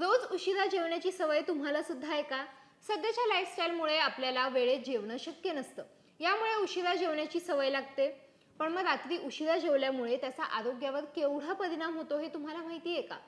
रोज उशिरा जेवण्याची सवय तुम्हाला सुद्धा आहे का? सध्याच्या लाईफस्टाईलमुळे आपल्याला वेळेत जेवणं शक्य नसतं. यामुळे उशिरा जेवण्याची सवय लागते. पण मग रात्री उशिरा जेवल्यामुळे त्याचा आरोग्यावर केवढा परिणाम होतो हे तुम्हाला माहिती आहे का?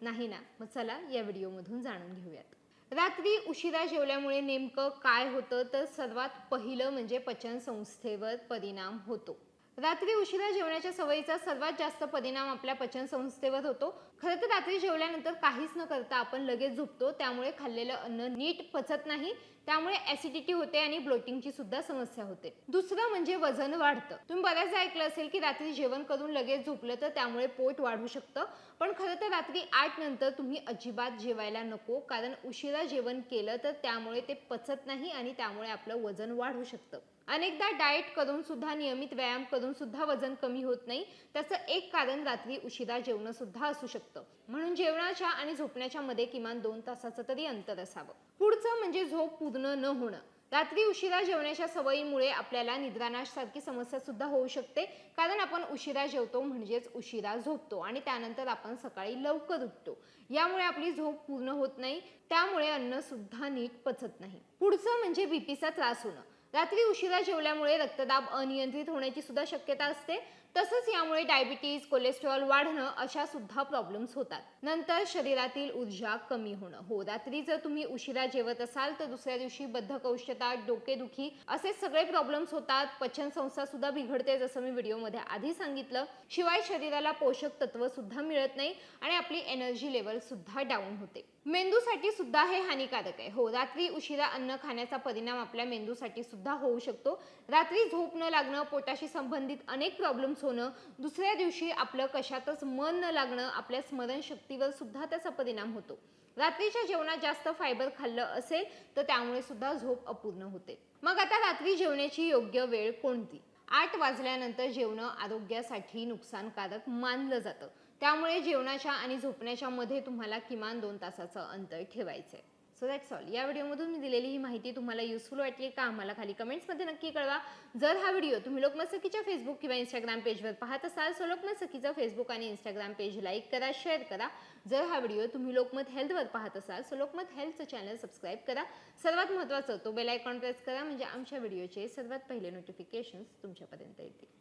नाही ना? मग चला या व्हिडिओमधून जाणून घेऊयात. रात्री उशिरा जेवल्यामुळे नेमकं काय होतं? तर सर्वात पहिलं म्हणजे पचनसंस्थेवर परिणाम होतो. रात्री उशिरा जेवण्याच्या सवयीचा सर्वात जास्त परिणाम आपल्या पचनसंस्थेवर होतो. खरं तर रात्री जेवल्यानंतर काहीच न करता आपण लगेच झोपतो. त्यामुळे खाल्लेलं अन्न नीट पचत नाही. त्यामुळे ऍसिडिटी होते आणि ब्लोटिंगची सुद्धा समस्या होते. दुसरं म्हणजे वजन वाढतं. तुम्ही बऱ्याचदा ऐकलं असेल की रात्री जेवण करून लगेच झोपलं तर त्यामुळे पोट वाढू शकतं. पण खरं तर रात्री आठ नंतर तुम्ही अजिबात जेवायला नको. कारण उशिरा जेवण केलं तर त्यामुळे ते पचत नाही आणि त्यामुळे आपलं वजन वाढू शकतं. अनेकदा डाएट करून सुद्धा नियमित व्यायाम करून सुद्धा वजन कमी होत नाही. त्याचं एक कारण रात्री उशिरा जेवणं सुद्धा असू शकतं. म्हणून जेवणाच्या आणि झोपण्याच्या मध्ये किमान दोन तासाचं तरी अंतर असावं. पुढचं म्हणजे झोप पूर्ण न होणं. रात्री उशिरा जेवण्याच्या सवयीमुळे आपल्याला निद्रानाश सारखी समस्या सुद्धा होऊ शकते. कारण आपण उशिरा जेवतो म्हणजेच उशिरा झोपतो आणि त्यानंतर आपण सकाळी लवकर उठतो. यामुळे आपली झोप पूर्ण होत नाही. त्यामुळे अन्न सुद्धा नीट पचत नाही. पुढचं म्हणजे बीपीचा त्रास होणं. रात्री उशिरा जेवल्यामुळे रक्तदाब अनियंत्रित होण्याची सुद्धा शक्यता असते. तसंच यामुळे डायबिटीज कोलेस्ट्रॉल वाढणं अशा सुद्धा प्रॉब्लेम्स होतात. नंतर शरीरातील ऊर्जा कमी होणं. हो रात्री जर तुम्ही उशिरा जेवत असाल तर दुसऱ्या दिवशी बद्धकौशता डोकेदुखी असे सगळे प्रॉब्लेम्स होतात. पचनसंस्था सुद्धा बिघडते जसं मी व्हिडिओमध्ये आधी सांगितलं. शिवाय शरीराला पोषक तत्व सुद्धा मिळत नाही आणि आपली एनर्जी लेवल सुद्धा डाऊन होते. मेंदूसाठी सुद्धा हे हानिकारक आहे. हो रात्री उशिरा अन्न खाण्याचा परिणाम आपल्या मेंदूसाठी सुद्धा होऊ शकतो. रात्री झोप न लागणं पोटाशी संबंधित अनेक प्रॉब्लेम्स होणं दुसऱ्या दिवशी आपलं कशातच मन न लागणं आपल्या स्मरणशक्तीवर सुद्धा त्याचा परिणाम होतो. रात्रीच्या जेवणात जास्त फायबर खाल्लं असेल तर त्यामुळे सुद्धा झोप अपूर्ण होते. मग आता रात्री जेवण्याची योग्य वेळ कोणती? आठ वाजल्यानंतर जेवणं आरोग्यासाठी नुकसानकारक मानलं जातं. त्यामुळे जेवणाच्या आणि झोपण्याच्या मध्ये तुम्हाला किमान दोन तासाचं अंतर ठेवायचं आहे सो दॅट्स ऑल या व्हिडिओमधून मी दिलेली ही माहिती तुम्हाला युजफुल वाटली का आम्हाला खाली कमेंट्समध्ये नक्की कळवा. जर हा व्हिडिओ तुम्ही लोकमसखीच्या फेसबुक किंवा इंस्टाग्राम पेजवर पाहत असाल सो लोकमसखीचं फेसबुक आणि इंस्टाग्राम पेज लाईक करा शेअर करा. जर हा व्हिडिओ तुम्ही लोकमत हेल्थवर पाहत असाल सो लोकमत हेल्थचं चॅनल सबस्क्राईब करा. सर्वात महत्त्वाचं तो बेल आयकॉन प्रेस करा म्हणजे आमच्या व्हिडिओचे सर्वात पहिले नोटिफिकेशन्स तुमच्यापर्यंत येतील.